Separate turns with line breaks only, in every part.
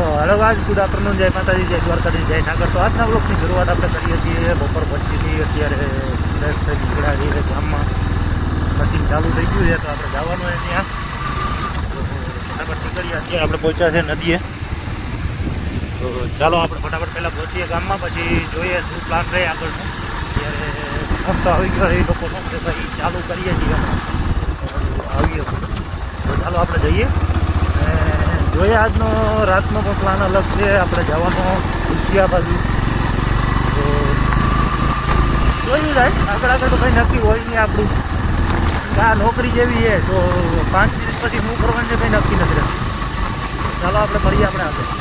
તો hello ગાજ good afternoon જય માતાજી, જય દ્વારકાજી જય ઠાકર. તો આજના બ્લોકની શરૂઆત આપણે કરીએ છીએ બપોર પછીથી અત્યારે ફ્રેશ થઈ નીકળ્યા છીએ ગામમાં મશીન ચાલુ થઈ ગયું છે, તો આપણે જવાનું હોય ત્યાં. ફટાફટ નીકળીએ. અત્યારે આપણે પહોંચ્યા છે નદીએ. તો ચાલો આપણે ફટાફટ પહેલાં પહોંચીએ ગામમાં, પછી જોઈએ શું પ્લાન રહે આગળનું. અત્યારે હપ્તા આવી ગયો એ લોકો શું કે ભાઈ ચાલુ કરીએ છીએ આવીએ. તો ચાલો આપણે જઈએ. જોઈએ, આજનો રાતનો પણ પ્લાન અલગ છે. આપણે જવાનો ઉશિયા બાજુ. તો જોયું જાય. આગળ આગળ તો કંઈ નક્કી હોય નહીં આપણું. આ નોકરી જેવી છે, તો પાંચ મિનિટ પછી શું કરવાનું છે કંઈ નક્કી નથી રહેતું. ચાલો, આપણે મળીએ આપણે આગળ આપણે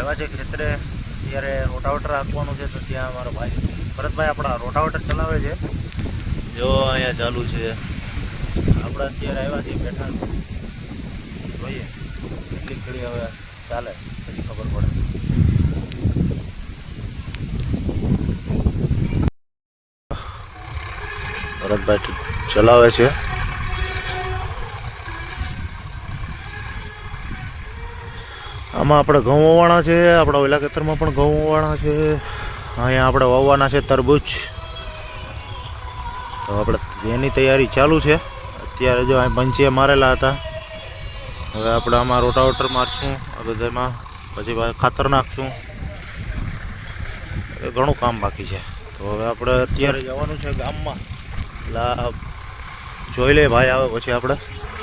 આવ્યા છે ખેતરે ત્યારે રોટાવેટર રાખવાનું છે તો ત્યાં મારો ભાઈ ભરતભાઈ આપણા રોટાવટર ચલાવે છે. જો અહીંયા ચાલુ છે. આપણે અત્યારે આવ્યા છીએ બેઠા જોઈએ. કેટલી ઘડી હવે ચાલે પછી ખબર પડે. ભરતભાઈ ચલાવે છે. આમાં આપણે ઘઉં વવાણા છે આપણા ઓલા ખેતરમાં પણ ઘઉં વવાણા છે. અહીંયા આપણે વાવવાના છે તરબૂચ. તો આપણે એની તૈયારી ચાલુ છે. અત્યારે જો અહીં પંચીએ મારેલા હતા. હવે આપણે આમાં રોટાવટર મારશું. આ બધામાં પાછું ખાતર નાખશું. એ ઘણું કામ બાકી છે. તો હવે આપણે અત્યારે જવાનું છે ગામમાં. એટલે જોઈ લે ભાઈ આવે પછી આપણે.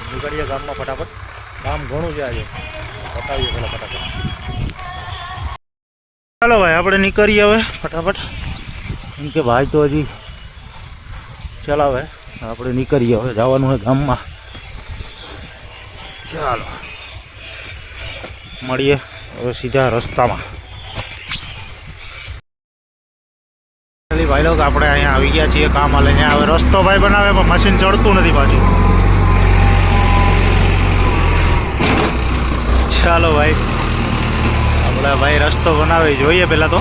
નીકળીએ ગામમાં ફટાફટ. કામ ઘણું છે આજે. બતાવીએ પેલા ફટાફટ. ચાલો ભાઈ, આપણે નીકળીએ હવે, ફટાફટ. કેમ કે ભાઈ તો હજી ચલાવે. આપણે નીકળીએ હવે, જવાનું હોય ગામમાં. ચાલો. મળીએ હવે સીધા રસ્તામાં. ભાઈ લોકો, આપણે અહીંયા આવી ગયા છીએ કામ હાલે ત્યાં હવે રસ્તો ભાઈ બનાવે, પણ મશીન ચડતું નથી પાછું. ચાલો ભાઈ. આપણે ભાઈ રસ્તો બનાવે જોઈએ પહેલાં તો.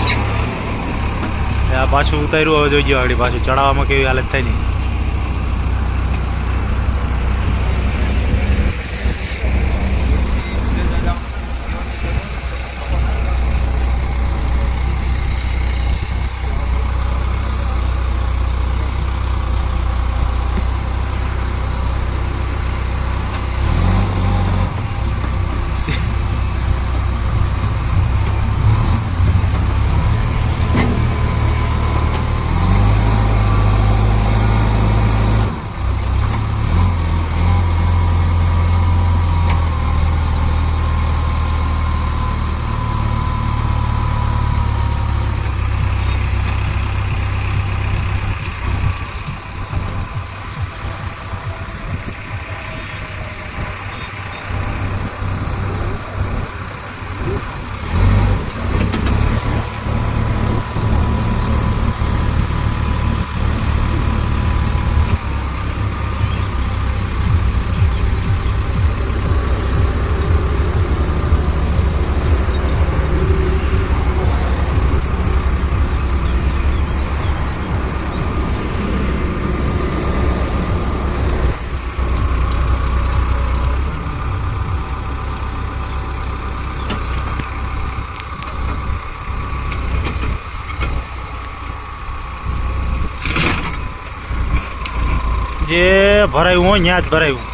આ પાછું ઉતાર્યું, હવે જોઈએ આગળ પાછું. ચડાવવામાં કેવી હાલત થાય નહીં ભરાયું હોય ત્યાં જ ભરાયું.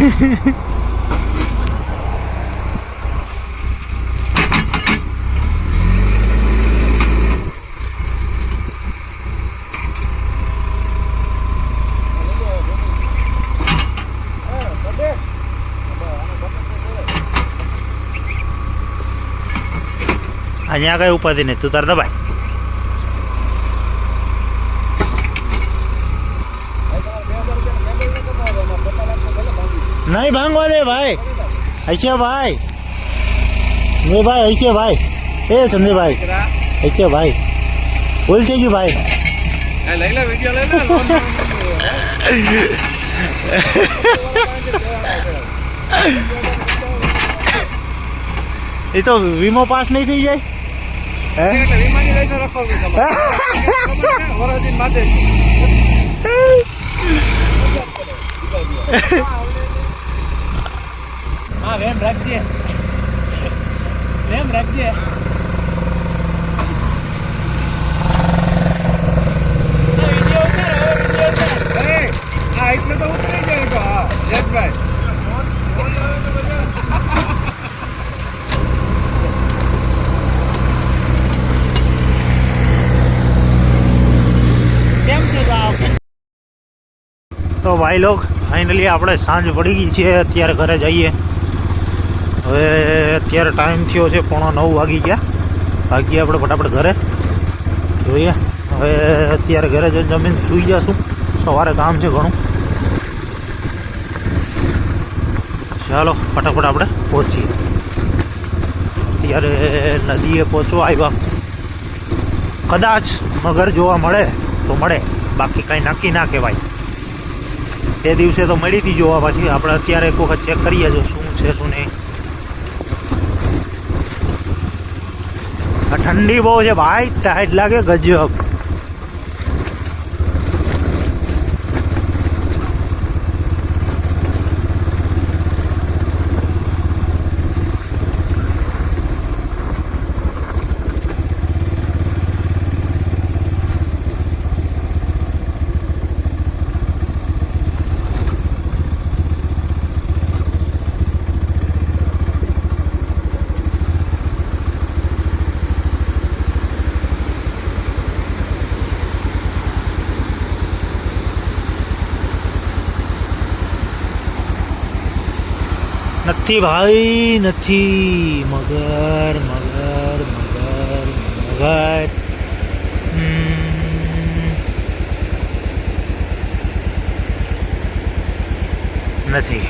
Hehehe અહીંયા કઈ ઉપાધિ નહીં. તું તાર દબાય. નહીં ભાંગવા દે ભાઈ. હશે ભાઈ. ને ભાઈ હશે ભાઈ. એ સંજયભાઈ હશે ભાઈ. ભૂલ થઈ ગયું ભાઈ.
લઈ લે વીડિયો લઈ લે.
એ તો વીમો પાસ નહીં થઈ જાય?
રાખજે. એટલે તો ઉતરી જાય તો હા જયભાઈ કેમ છે
તો ભાઈ લોક ફાઇનલી આપણે સાંજ પડી ગઈ છે, અત્યારે ઘરે જઈએ. હવે અત્યારે ટાઈમ થયો છે પોણા નવ વાગી ગયા. ભાગીએ આપણે ફટાફટ ઘરે જોઈએ. હવે અત્યારે ઘરે જઈને જમીન સૂઈ જશું. સવારે કામ છે ઘણું. ચાલો, ફટાફટ આપણે પહોંચીએ. અત્યારે નદીએ પહોંચવા આવ્યા. કદાચ મગર જોવા મળે, તો મળે. બાકી કાંઈ નક્કી ના કહેવાય. તે દિવસે તો મળી હતી જોવા પાછી. આપણે અત્યારે એક વખત ચેક કરીએ જો શું છે, શું નહીં. ઠંડી બહુ છે. ભાઈ ટાઈટ લાગે ગજબ. નથી ભાઈ, નથી. મગર મગર મગર મગર. નથી.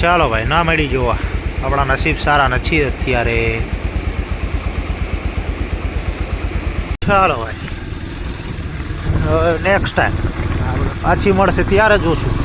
ચાલો ભાઈ, ના મળી જોવા આપણા નસીબ સારા નથી અત્યારે. ભાઈ હવે નેક્સ્ટ ટાઈમ પાછી મળશે ત્યારે જોશું.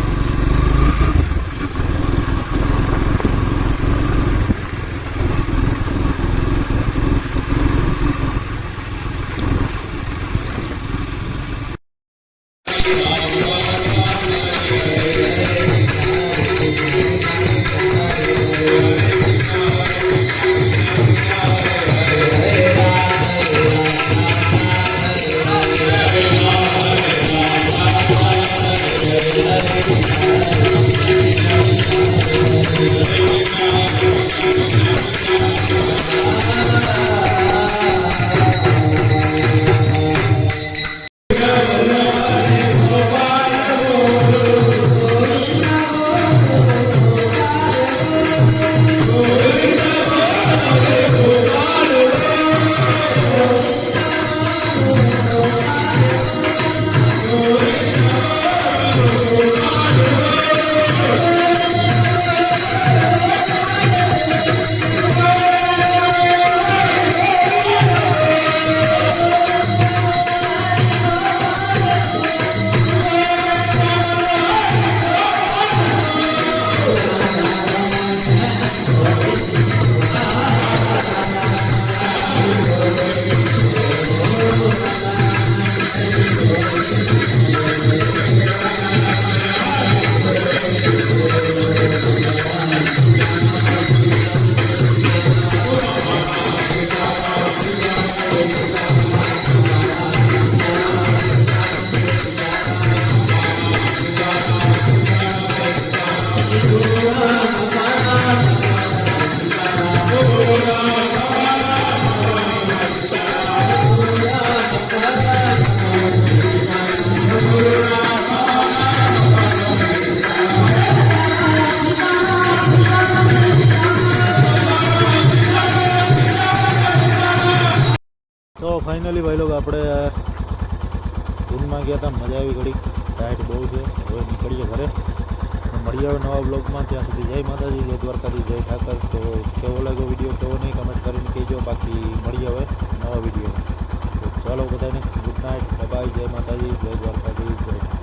તો ફાઇનલી ભાઈ લોકો આપણે ધૂનમાં ગયા હતા, મજા આવી ઘડી. ટાઈટ બહુ છે. હવે નીકળીએ ઘરે. મળીએ હવે નવા બ્લોગમાં ત્યાં સુધી જય માતાજી, જય દ્વારકાથી જય ઠાકર. તો કેવો લાગ્યો વીડિયો કેવો નહીં કમેન્ટ કરીને કહેજો. બાકી મળીએ હવે નવા વીડિયો ચાલો બધાને ગુડ નાઇટ બાય જય માતાજી, જય દ્વારકાજી જય